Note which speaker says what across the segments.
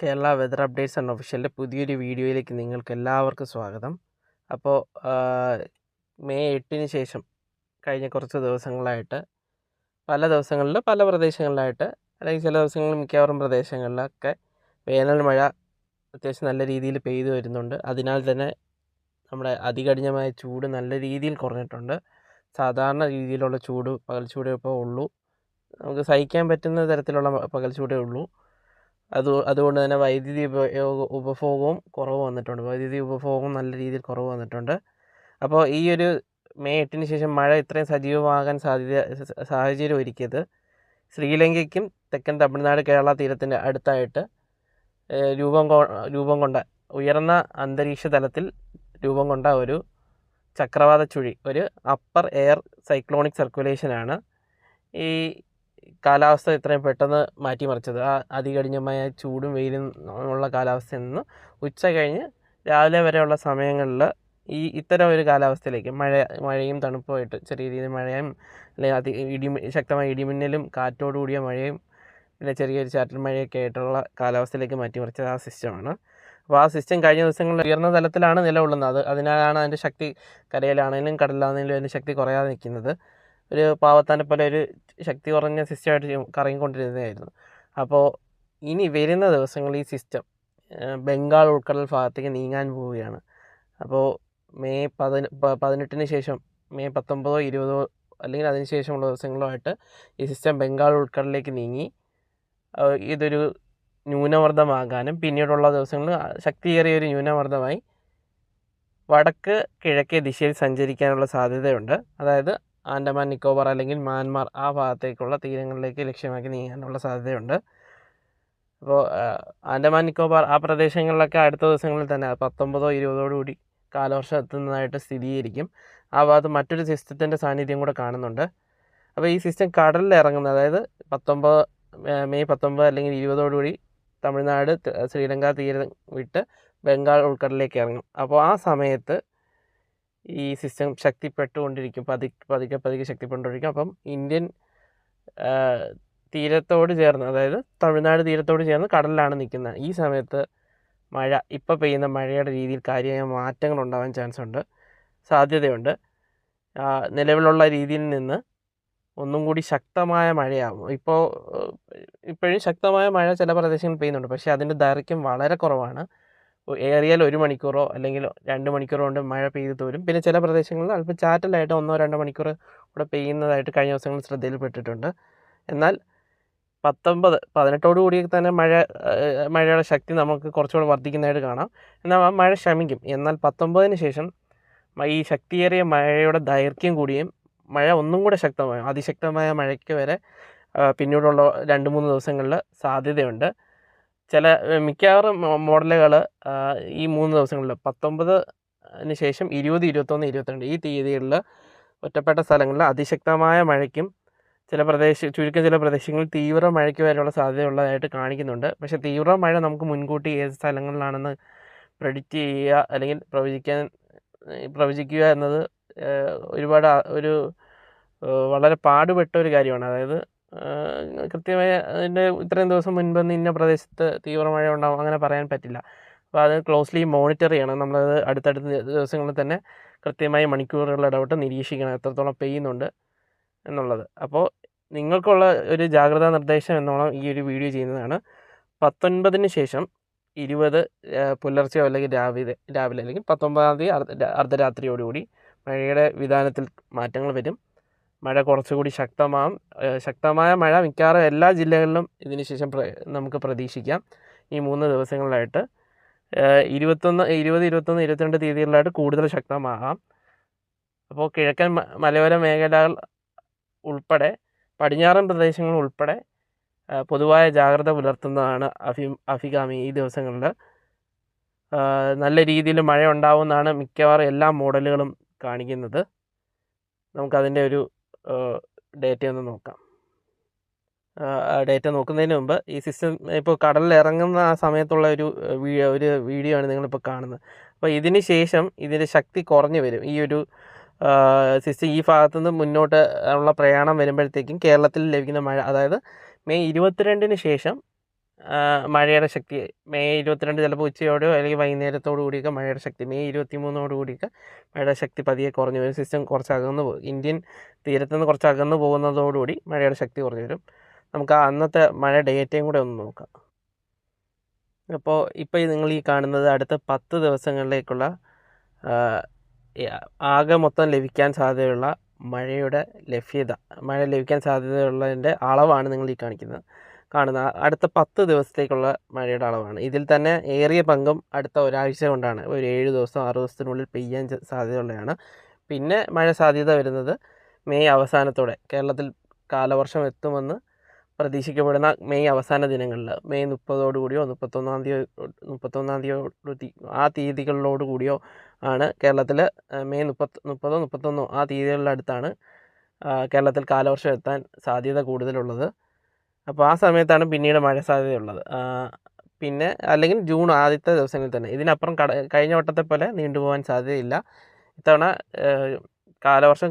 Speaker 1: Kerala weather updates and ഒഫീഷ്യലിന്റെ പുതിയൊരു വീഡിയോയിലേക്ക് നിങ്ങൾക്ക് എല്ലാവർക്കും സ്വാഗതം അപ്പോൾ മെയ് എട്ടിന് ശേഷം കഴിഞ്ഞ കുറച്ച് ദിവസങ്ങളായിട്ട് പല ദിവസങ്ങളിൽ പല പ്രദേശങ്ങളിലായിട്ട് അല്ലെങ്കിൽ ചില ദിവസങ്ങളിൽ മിക്കവാറും പ്രദേശങ്ങളിലൊക്കെ വേനൽ മഴ അത്യാവശ്യം നല്ല രീതിയിൽ പെയ്തു വരുന്നുണ്ട്. അതിനാൽ തന്നെ നമ്മുടെ അതികഠിനമായ ചൂട് നല്ല രീതിയിൽ കുറഞ്ഞിട്ടുണ്ട്. സാധാരണ രീതിയിലുള്ള ചൂട് പകൽ ചൂടേ ഇപ്പോൾ ഉള്ളൂ. നമുക്ക് സഹിക്കാൻ പറ്റുന്ന തരത്തിലുള്ള പകൽ ചൂടേ ഉള്ളൂ. അത് അതുകൊണ്ട് തന്നെ വൈദ്യുതി ഉപഭോഗവും കുറവ് വന്നിട്ടുണ്ട്. വൈദ്യുതി ഉപഭോഗം നല്ല രീതിയിൽ കുറവ് വന്നിട്ടുണ്ട്. അപ്പോൾ ഈ ഒരു മെയ് എട്ടിന് ശേഷം മഴ ഇത്രയും സജീവമാകാൻ സാധ്യത സാഹചര്യം ഒരുക്കിയത് ശ്രീലങ്കയ്ക്കും തെക്കൻ തമിഴ്നാട് കേരള തീരത്തിന്റെ അടുത്തായിട്ട് രൂപം രൂപം കൊണ്ട ഉയർന്ന അന്തരീക്ഷ തലത്തിൽ രൂപം കൊണ്ട ഒരു ചക്രവാത ചുഴി ഒരു അപ്പർ എയർ സൈക്ലോണിക് സർക്കുലേഷനാണ് ഈ കാലാവസ്ഥ ഇത്രയും പെട്ടെന്ന് മാറ്റിമറിച്ചത്. ആ അതികഠിനമായ ചൂടും വെയിലും ഉള്ള കാലാവസ്ഥയിൽ നിന്ന് ഉച്ച കഴിഞ്ഞ് രാവിലെ വരെയുള്ള സമയങ്ങളിൽ ഈ ഇത്തരം ഒരു കാലാവസ്ഥയിലേക്ക് മഴ മഴയും തണുപ്പുമായിട്ട് ചെറിയ രീതിയിൽ മഴയും അല്ലെങ്കിൽ അതി ഇടി ശക്തമായ ഇടിമിന്നലും കാറ്റോടുകൂടിയ മഴയും പിന്നെ ചെറിയൊരു ചാറ്റൽ മഴയൊക്കെ ആയിട്ടുള്ള കാലാവസ്ഥയിലേക്ക് മാറ്റിമറിച്ചത് ആ സിസ്റ്റമാണ് അപ്പോൾ ആ സിസ്റ്റം കഴിഞ്ഞ ദിവസങ്ങളിൽ ഉയർന്ന തലത്തിലാണ് നിലകൊള്ളുന്നത്. അത് അതിനാലാണ് അതിന്റെ ശക്തി കരയിലാണെങ്കിലും കടലിലാണെങ്കിലും അതിന്റെ ശക്തി കുറയാതെ നിൽക്കുന്നത്. ഒരു പാവത്താനെ പോലെ ഒരു ശക്തി കുറഞ്ഞ സിസ്റ്റമായിട്ട് കറങ്ങിക്കൊണ്ടിരുന്നതായിരുന്നു. അപ്പോൾ ഇനി വരുന്ന ദിവസങ്ങളിൽ ഈ സിസ്റ്റം ബംഗാൾ ഉൾക്കടൽ ഭാഗത്തേക്ക് നീങ്ങാൻ പോവുകയാണ്. അപ്പോൾ മെയ് പതിന പതിനെട്ടിന് ശേഷം മെയ് പത്തൊമ്പതോ ഇരുപതോ അല്ലെങ്കിൽ അതിന് ശേഷമുള്ള ദിവസങ്ങളോ ആയിട്ട് ഈ സിസ്റ്റം ബംഗാൾ ഉൾക്കടലിലേക്ക് നീങ്ങി ഇതൊരു ന്യൂനമർദ്ദമാകാനും പിന്നീടുള്ള ദിവസങ്ങളിൽ ശക്തിയേറിയ ഒരു ന്യൂനമർദ്ദമായി വടക്ക് കിഴക്കേ ദിശയിൽ സഞ്ചരിക്കാനുള്ള സാധ്യതയുണ്ട്. അതായത് ആൻഡമാൻ നിക്കോബാർ അല്ലെങ്കിൽ മ്യാൻമാർ ആ ഭാഗത്തേക്കുള്ള തീരങ്ങളിലേക്ക് ലക്ഷ്യമാക്കി നീങ്ങാനുള്ള സാധ്യതയുണ്ട്. അപ്പോൾ ആൻഡമാൻ നിക്കോബാർ ആ പ്രദേശങ്ങളിലൊക്കെ അടുത്ത ദിവസങ്ങളിൽ തന്നെ പത്തൊമ്പതോ കൂടി കാലവർഷം എത്തുന്നതായിട്ട് സ്ഥിരീകരിക്കും. ആ ഭാഗത്ത് മറ്റൊരു സിസ്റ്റത്തിന്റെ സാന്നിധ്യം കൂടെ കാണുന്നുണ്ട്. അപ്പോൾ ഈ സിസ്റ്റം കടലിൽ ഇറങ്ങുന്നത് അതായത് പത്തൊമ്പത് മെയ് പത്തൊമ്പത് അല്ലെങ്കിൽ ഇരുപതോടുകൂടി തമിഴ്നാട് ശ്രീലങ്ക തീരം വിട്ട് ബംഗാൾ ഉൾക്കടലിലേക്ക് ഇറങ്ങും. അപ്പോൾ ആ സമയത്ത് ഈ സിസ്റ്റം ശക്തിപ്പെട്ടുകൊണ്ടിരിക്കും. പതുക്കെ പതുക്കെ പതുക്കെ ശക്തിപ്പെട്ടുകൊണ്ടിരിക്കും. അപ്പം ഇന്ത്യൻ തീരത്തോട് ചേർന്ന് അതായത് തമിഴ്നാട് തീരത്തോട് ചേർന്ന് കടലിലാണ് നിൽക്കുന്നത്. ഈ സമയത്ത് മഴ ഇപ്പോൾ പെയ്യുന്ന മഴയുടെ രീതിയിൽ കാര്യമായ മാറ്റങ്ങൾ ഉണ്ടാവാൻ ചാൻസ് ഉണ്ട് സാധ്യതയുണ്ട് നിലവിലുള്ള രീതിയിൽ നിന്ന് ഒന്നും കൂടി ശക്തമായ മഴയാകും ഇപ്പോൾ ഇപ്പോഴും ശക്തമായ മഴ ചില പ്രദേശങ്ങളിൽ പെയ്യുന്നുണ്ട്. പക്ഷേ അതിന്റെ ദൈർഘ്യം വളരെ കുറവാണ്. ഏറിയാൽ ഒരു മണിക്കൂറോ അല്ലെങ്കിൽ രണ്ട് മണിക്കൂറോ കൊണ്ട് മഴ പെയ്തു തോരും പിന്നെ ചില പ്രദേശങ്ങളിൽ അല്പം ചാറ്റലായിട്ട് ഒന്നോ രണ്ടോ മണിക്കൂർ കൂടെ പെയ്യുന്നതായിട്ട് കഴിഞ്ഞ ദിവസങ്ങളിൽ ശ്രദ്ധയിൽപ്പെട്ടിട്ടുണ്ട്. എന്നാൽ പത്തൊമ്പത് പതിനെട്ടോടു കൂടി തന്നെ മഴ മഴയുടെ ശക്തി നമുക്ക് കുറച്ചുകൂടെ വർദ്ധിക്കുന്നതായിട്ട് കാണാം. എന്നാൽ ആ മഴ ശമിക്കും. എന്നാൽ പത്തൊമ്പതിന് ശേഷം ഈ ശക്തിയേറിയ മഴയുടെ ദൈർഘ്യം കൂടിയും മഴ ഒന്നും കൂടെ ശക്തമായും അതിശക്തമായ മഴയ്ക്ക് വരെ പിന്നീടുള്ള രണ്ട് മൂന്ന് ദിവസങ്ങളിൽ സാധ്യതയുണ്ട്. ചില മിക്കവാറും മോഡലുകൾ ഈ മൂന്ന് ദിവസങ്ങളിൽ പത്തൊമ്പതിന് ശേഷം ഇരുപത് ഇരുപത്തൊന്ന് ഇരുപത്തിരണ്ട് ഈ തീയതികളിൽ ഒറ്റപ്പെട്ട സ്ഥലങ്ങളിൽ അതിശക്തമായ മഴയ്ക്കും ചില പ്രദേശ ചുരുക്കം ചില പ്രദേശങ്ങളിൽ തീവ്ര മഴയ്ക്ക് വരെയുള്ള സാധ്യതയുള്ളതായിട്ട് കാണിക്കുന്നുണ്ട്. പക്ഷേ തീവ്ര മഴ നമുക്ക് മുൻകൂട്ടി ഏത് സ്ഥലങ്ങളിലാണെന്ന് പ്രെഡിക്റ്റ് ചെയ്യുക അല്ലെങ്കിൽ പ്രവചിക്കാൻ പ്രവചിക്കുക എന്നത് ഒരുപാട് ഒരു വളരെ പാടുപെട്ട ഒരു കാര്യമാണ്. അതായത് കൃത്യമായ അതിന്റെ ഇത്രയും ദിവസം മുൻപെന്ന് ഇന്ന പ്രദേശത്ത് തീവ്ര മഴ ഉണ്ടാവും അങ്ങനെ പറയാൻ പറ്റില്ല. അപ്പോൾ അത് ക്ലോസ്ലി മോണിറ്റർ ചെയ്യണം. നമ്മളത് അടുത്തടുത്ത ദിവസങ്ങളിൽ തന്നെ കൃത്യമായി മണിക്കൂറുകൾ ഇടവിട്ട് നിരീക്ഷിക്കണം എത്രത്തോളം പെയ്യുന്നുണ്ട് എന്നുള്ളത്. അപ്പോൾ നിങ്ങൾക്കുള്ള ഒരു ജാഗ്രതാ നിർദ്ദേശം എന്നോണം ഈ ഒരു വീഡിയോ ചെയ്യുന്നതാണ്. പത്തൊൻപതിന് ശേഷം ഇരുപത് പുലർച്ചയോ അല്ലെങ്കിൽ രാവിലെ രാവിലെ അല്ലെങ്കിൽ പത്തൊമ്പതാം തീയതി അർദ്ധ അർദ്ധരാത്രിയോടുകൂടി മഴയുടെ വിധാനത്തിൽ മാറ്റങ്ങൾ വരും. മഴ കുറച്ചുകൂടി ശക്തമാകും ശക്തമായ മഴ മിക്കവാറും എല്ലാ ജില്ലകളിലും ഇതിന് ശേഷം നമുക്ക് പ്രതീക്ഷിക്കാം. ഈ മൂന്ന് ദിവസങ്ങളിലായിട്ട് ഇരുപത്തൊന്ന് ഇരുപത് ഇരുപത്തൊന്ന് ഇരുപത്തിരണ്ട് തീയതികളിലായിട്ട് കൂടുതൽ ശക്തമാകാം. അപ്പോൾ കിഴക്കൻ മലയോര മേഖലകൾ ഉൾപ്പെടെ പടിഞ്ഞാറൻ പ്രദേശങ്ങൾ ഉൾപ്പെടെ പൊതുവായ ജാഗ്രത പുലർത്തുന്നതാണ് അഫി അഫിഗാമി ഈ ദിവസങ്ങളിൽ. നല്ല രീതിയിൽ മഴ ഉണ്ടാവുമെന്നാണ് മിക്കവാറും എല്ലാ മോഡലുകളും കാണിക്കുന്നത്. നമുക്കതിന്റെ ഒരു ഡേറ്റ ഒന്ന് നോക്കാം. ഡേറ്റ നോക്കുന്നതിന് മുമ്പ് ഈ സിസ്റ്റം ഇപ്പോൾ കടലിൽ ഇറങ്ങുന്ന ആ സമയത്തുള്ള ഒരു ഒരു വീഡിയോ ആണ് നിങ്ങളിപ്പോൾ കാണുന്നത്. അപ്പോൾ ഇതിന് ശേഷം ഇതിന്റെ ശക്തി കുറഞ്ഞു വരും. ഈ ഒരു സിസ്റ്റം ഈ ഭാഗത്തുനിന്ന് മുന്നോട്ട് ഉള്ള പ്രയാണം വരുമ്പോഴത്തേക്കും കേരളത്തിൽ ലഭിക്കുന്ന മഴ അതായത് മെയ് ഇരുപത്തിരണ്ടിന് ശേഷം മഴയുടെ ശക്തി മെയ് ഇരുപത്തിരണ്ട് ചിലപ്പോൾ ഉച്ചയോടെയോ അല്ലെങ്കിൽ വൈകുന്നേരത്തോടു കൂടിയൊക്കെ മഴയുടെ ശക്തി മെയ് ഇരുപത്തി മൂന്നോട് കൂടിയൊക്കെ മഴയുടെ ശക്തി പതിയെ കുറഞ്ഞു വരും. സിസ്റ്റം കുറച്ച് അകന്ന് പോകും. ഇന്ത്യൻ തീരത്തു നിന്ന് കുറച്ച് അകന്ന് പോകുന്നതോടുകൂടി മഴയുടെ ശക്തി കുറഞ്ഞു വരും. നമുക്ക് ആ അന്നത്തെ മഴ ഡേറ്റയും കൂടെ ഒന്ന് നോക്കാം. അപ്പോൾ ഇപ്പോൾ നിങ്ങൾ ഈ കാണുന്നത് അടുത്ത പത്ത് ദിവസങ്ങളിലേക്കുള്ള ആകെ മൊത്തം ലഭിക്കാൻ സാധ്യതയുള്ള മഴയുടെ ലഭ്യത മഴ ലഭിക്കാൻ സാധ്യതയുള്ളതിന്റെ അളവാണ് നിങ്ങൾ ഈ കാണിക്കുന്നത്. കാണുന്ന അടുത്ത പത്ത് ദിവസത്തേക്കുള്ള മഴയുടെ അളവാണ്. ഇതിൽ തന്നെ ഏറിയ പങ്കും അടുത്ത ഒരാഴ്ച കൊണ്ടാണ്. ഒരു ഏഴ് ദിവസം ആറ് ദിവസത്തിനുള്ളിൽ പെയ്യാൻ സാധ്യതയുള്ളതാണ്. പിന്നെ മഴ സാധ്യത വരുന്നത് മെയ് അവസാനത്തോടെ. കേരളത്തിൽ കാലവർഷം എത്തുമെന്ന് പ്രതീക്ഷിക്കപ്പെടുന്ന മെയ് അവസാന ദിനങ്ങളിൽ മെയ് മുപ്പതോടു കൂടിയോ മുപ്പത്തൊന്നാം തീയതി മുപ്പത്തൊന്നാം തീയതി ആ തീയതികളിലോട് കൂടിയോ ആണ് കേരളത്തിൽ മെയ് മുപ്പത്ത് മുപ്പതോ മുപ്പത്തൊന്നോ ആ തീയതികളിലടുത്താണ് കേരളത്തിൽ കാലവർഷം എത്താൻ സാധ്യത കൂടുതലുള്ളത്. അപ്പോൾ ആ സമയത്താണ് പിന്നീട് മഴ സാധ്യതയുള്ളത്. പിന്നെ അല്ലെങ്കിൽ ജൂൺ ആദ്യത്തെ ദിവസങ്ങളിൽ തന്നെ. ഇതിനപ്പുറം കട കഴിഞ്ഞ വട്ടത്തെ പോലെ നീണ്ടുപോകാൻ സാധ്യതയില്ല. ഇത്തവണ കാലവർഷം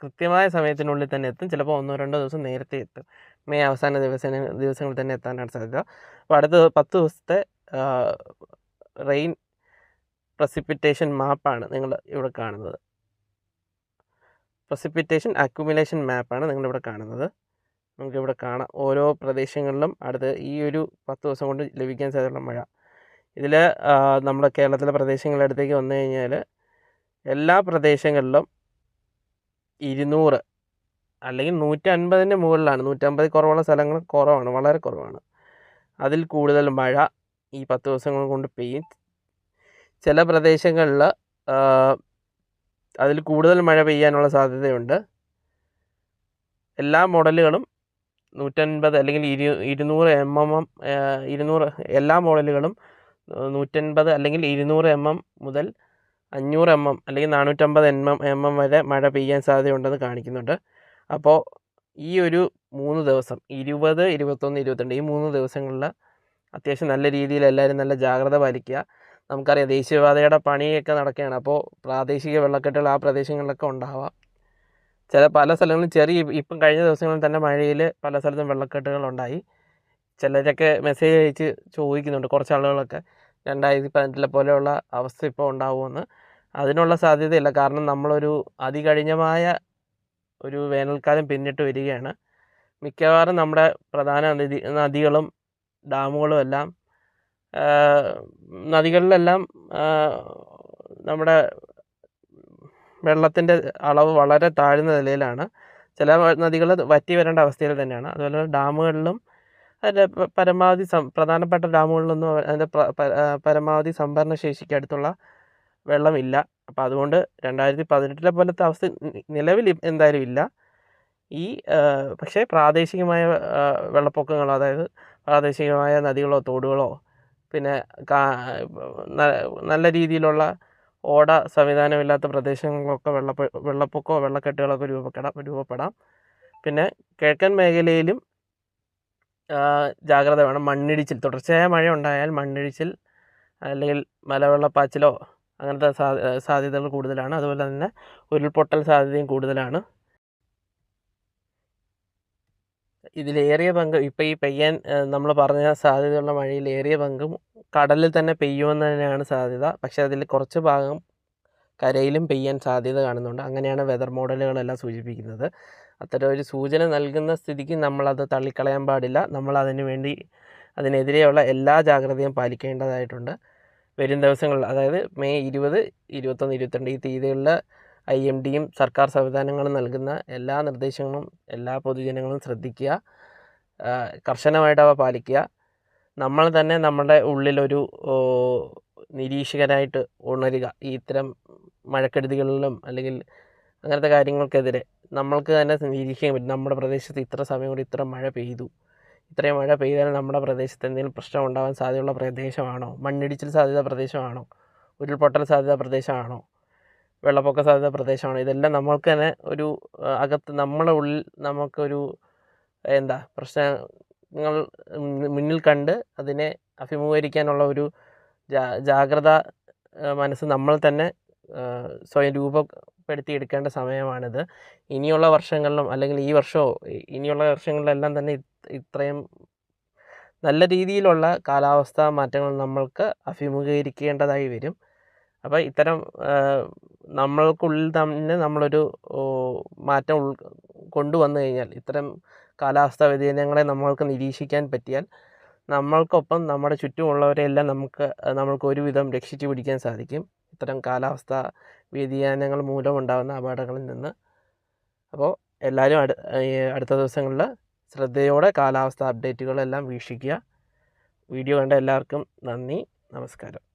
Speaker 1: കൃത്യമായ സമയത്തിനുള്ളിൽ തന്നെ എത്തും. ചിലപ്പോൾ ഒന്നോ രണ്ടോ ദിവസം നേരത്തെ എത്തും. മെയ് അവസാന ദിവസ ദിവസങ്ങളിൽ തന്നെ എത്താനാണ് സാധ്യത. അപ്പോൾ അടുത്ത പത്ത് ദിവസത്തെ റെയിൻ പ്രസിപ്പിറ്റേഷൻ മാപ്പാണ് നിങ്ങൾ ഇവിടെ കാണുന്നത്. പ്രസിപ്പിറ്റേഷൻ അക്യുമുലേഷൻ മാപ്പാണ് നിങ്ങളിവിടെ കാണുന്നത്. നമുക്കിവിടെ കാണാം. ഓരോ പ്രദേശങ്ങളിലും അടുത്ത് ഈ ഒരു പത്ത് ദിവസം കൊണ്ട് ലഭിക്കാൻ സാധ്യതയുള്ള മഴ. ഇതിൽ നമ്മുടെ കേരളത്തിലെ പ്രദേശങ്ങളുടെ അടുത്തേക്ക് വന്നു കഴിഞ്ഞാൽ എല്ലാ പ്രദേശങ്ങളിലും ഇരുന്നൂറ് അല്ലെങ്കിൽ നൂറ്റൻപതിന്റെ മുകളിലാണ്. നൂറ്റമ്പതിൽ കുറവുള്ള സ്ഥലങ്ങൾ കുറവാണ് വളരെ കുറവാണ്. അതിൽ കൂടുതൽ മഴ ഈ പത്ത് ദിവസങ്ങൾ കൊണ്ട് പെയ്യും. ചില പ്രദേശങ്ങളിൽ അതിൽ കൂടുതൽ മഴ പെയ്യാനുള്ള സാധ്യതയുണ്ട്. എല്ലാ മോഡലുകളും നൂറ്റൻപത് അല്ലെങ്കിൽ ഇരു ഇരുന്നൂറ് എം എം എം ഇരുന്നൂറ് എല്ലാ മോഡലുകളും നൂറ്റൻപത് അല്ലെങ്കിൽ ഇരുന്നൂറ് എം എം മുതൽ അഞ്ഞൂറ് എം എം അല്ലെങ്കിൽ നാനൂറ്റമ്പത് എം എം എം എം വരെ മഴ പെയ്യാൻ സാധ്യതയുണ്ടെന്ന് കാണിക്കുന്നുണ്ട്. അപ്പോൾ ഈ ഒരു മൂന്ന് ദിവസം ഇരുപത് ഇരുപത്തൊന്ന് ഇരുപത്തിരണ്ട് ഈ മൂന്ന് ദിവസങ്ങളിൽ അത്യാവശ്യം നല്ല രീതിയിൽ എല്ലാവരും നല്ല ജാഗ്രത പാലിക്കുക. നമുക്കറിയാം ദേശീയപാതയുടെ പണിയൊക്കെ നടക്കുകയാണ്. അപ്പോൾ പ്രാദേശിക വെള്ളക്കെട്ടുകൾ ആ പ്രദേശങ്ങളിലൊക്കെ ഉണ്ടാവാം. ചില പല സ്ഥലങ്ങളിലും ചെറിയ ഇപ്പം കഴിഞ്ഞ ദിവസങ്ങളിൽ തന്നെ മഴയിൽ പല സ്ഥലത്തും വെള്ളക്കെട്ടുകളുണ്ടായി. ചിലരൊക്കെ മെസ്സേജ് അയച്ച് ചോദിക്കുന്നുണ്ട് കുറച്ച് ആളുകളൊക്കെ. രണ്ടായിരത്തി പതിനെട്ടിലെ പോലെയുള്ള അവസ്ഥ ഇപ്പോൾ ഉണ്ടാവുമെന്ന്. അതിനുള്ള സാധ്യതയില്ല. കാരണം നമ്മളൊരു അതികഴിഞ്ഞമായ ഒരു വേനൽക്കാലം പിന്നിട്ട് വരികയാണ്. മിക്കവാറും നമ്മുടെ പ്രധാന നദി നദികളും ഡാമുകളും എല്ലാം നദികളിലെല്ലാം നമ്മുടെ വെള്ളത്തിന്റെ അളവ് വളരെ താഴ്ന്ന നിലയിലാണ്. ചില നദികൾ വറ്റി വരേണ്ട അവസ്ഥയിൽ തന്നെയാണ്. അതുപോലെ ഡാമുകളിലും അതിന്റെ പരമാവധി സം പ്രധാനപ്പെട്ട ഡാമുകളിലൊന്നും അതിന്റെ പരമാവധി സംഭരണ ശേഷിക്ക് അടുത്തുള്ള വെള്ളമില്ല. അപ്പോൾ അതുകൊണ്ട് രണ്ടായിരത്തി പതിനെട്ടിലെ പോലത്തെ അവസ്ഥ നിലവിൽ എന്തായാലും ഇല്ല. ഈ പക്ഷേ പ്രാദേശികമായ വെള്ളപ്പൊക്കങ്ങളോ അതായത് പ്രാദേശികമായ നദികളോ തോടുകളോ പിന്നെ നല്ല രീതിയിലുള്ള ഓട സംവിധാനമില്ലാത്ത പ്രദേശങ്ങളിലൊക്കെ വെള്ളപ്പ വെള്ളപ്പൊക്കമോ വെള്ളക്കെട്ടുകളൊക്കെ രൂപപ്പെടാം രൂപപ്പെടാം. പിന്നെ കിഴക്കൻ മേഖലയിലും ജാഗ്രത വേണം. മണ്ണിടിച്ചിൽ തുടർച്ചയായ മഴ ഉണ്ടായാൽ മണ്ണിടിച്ചിൽ അല്ലെങ്കിൽ മലവെള്ളപ്പാച്ചിലോ അങ്ങനത്തെ സാധ്യതകൾ കൂടുതലാണ്. അതുപോലെ തന്നെ ഉരുൾപൊട്ടൽ സാധ്യതയും കൂടുതലാണ്. ഇതിലേറിയ പങ്ക് ഇപ്പോൾ ഈ പെയ്യാൻ നമ്മൾ പറഞ്ഞ സാധ്യതയുള്ള മഴയിൽ ഏറിയ പങ്കും കടലിൽ തന്നെ പെയ്യുമെന്ന് തന്നെയാണ് സാധ്യത. പക്ഷേ അതിൽ കുറച്ച് ഭാഗം കരയിലും പെയ്യാൻ സാധ്യത കാണുന്നുണ്ട്. അങ്ങനെയാണ് വെതർ മോഡലുകളെല്ലാം സൂചിപ്പിക്കുന്നത്. അത്തരം ഒരു സൂചന നൽകുന്ന സ്ഥിതിക്ക് നമ്മളത് തള്ളിക്കളയാൻ പാടില്ല. നമ്മൾ അതിനു വേണ്ടി അതിനെതിരെയുള്ള എല്ലാ ജാഗ്രതയും പാലിക്കേണ്ടതായിട്ടുണ്ട്. വരും ദിവസങ്ങളിൽ അതായത് മെയ് ഇരുപത് ഇരുപത്തൊന്ന് ഇരുപത്തിരണ്ട് ഈ തീയതികളിൽ ഐ എം ഡിയും സർക്കാർ സംവിധാനങ്ങളും നൽകുന്ന എല്ലാ നിർദ്ദേശങ്ങളും എല്ലാ പൊതുജനങ്ങളും ശ്രദ്ധിക്കുക. കർശനമായിട്ട് അവ പാലിക്കുക. നമ്മൾ തന്നെ നമ്മുടെ ഉള്ളിലൊരു നിരീക്ഷകനായിട്ട് ഉണരുക. ഈ ഇത്തരം മഴക്കെടുതികളിലും അല്ലെങ്കിൽ അങ്ങനത്തെ കാര്യങ്ങൾക്കെതിരെ നമ്മൾക്ക് തന്നെ നിരീക്ഷിക്കാൻ പറ്റും. നമ്മുടെ പ്രദേശത്ത് ഇത്ര സമയം കൊണ്ട് ഇത്ര മഴ പെയ്തു. ഇത്രയും മഴ പെയ്താൽ നമ്മുടെ പ്രദേശത്ത് എന്തെങ്കിലും പ്രശ്നം ഉണ്ടാകാൻ സാധ്യതയുള്ള പ്രദേശമാണോ? മണ്ണിടിച്ചിൽ സാധ്യത പ്രദേശമാണോ? ഉരുൾപൊട്ടൽ സാധ്യത പ്രദേശമാണോ? വെള്ളപ്പൊക്ക സാധ്യത പ്രദേശമാണോ? ഇതെല്ലാം നമ്മൾക്ക് തന്നെ ഒരു അകത്ത് നമ്മുടെ ഉള്ളിൽ നമുക്കൊരു എന്താ പ്രശ്നങ്ങൾ മുന്നിൽ- മുന്നിൽ കണ്ട് അതിനെ അഭിമുഖീകരിക്കാനുള്ള ഒരു ജാഗ്രത മനസ്സ് നമ്മൾ തന്നെ സ്വയം രൂപപ്പെടുത്തിയെടുക്കേണ്ട സമയമാണിത്. ഇനിയുള്ള വർഷങ്ങളിലും അല്ലെങ്കിൽ ഈ വർഷമോ ഇനിയുള്ള വർഷങ്ങളിലെല്ലാം തന്നെ ഇത്രയും നല്ല രീതിയിലുള്ള കാലാവസ്ഥാ മാറ്റങ്ങൾ നമ്മൾക്ക് അഭിമുഖീകരിക്കേണ്ടതായി വരും. അപ്പോൾ ഇത്തരം നമ്മൾക്കുള്ളിൽ തന്നെ നമ്മളൊരു മാറ്റം കൊണ്ടുവന്നു കഴിഞ്ഞാൽ ഇത്തരം കാലാവസ്ഥാ വ്യതിയാനങ്ങളെ നമ്മൾക്ക് നിരീക്ഷിക്കാൻ പറ്റിയാൽ നമ്മൾക്കൊപ്പം നമ്മുടെ ചുറ്റുമുള്ളവരെല്ലാം നമുക്ക് നമ്മൾക്ക് ഒരുവിധം രക്ഷിച്ചു പിടിക്കാൻ സാധിക്കും. ഇത്തരം കാലാവസ്ഥാ വ്യതിയാനങ്ങൾ മൂലമുണ്ടാകുന്ന അപകടങ്ങളിൽ നിന്ന്. അപ്പോൾ എല്ലാവരും അടു അടുത്ത ദിവസങ്ങളിൽ ശ്രദ്ധയോടെ കാലാവസ്ഥ അപ്ഡേറ്റുകളെല്ലാം വീക്ഷിക്കുക. വീഡിയോ കണ്ട എല്ലാവർക്കും നന്ദി. നമസ്കാരം.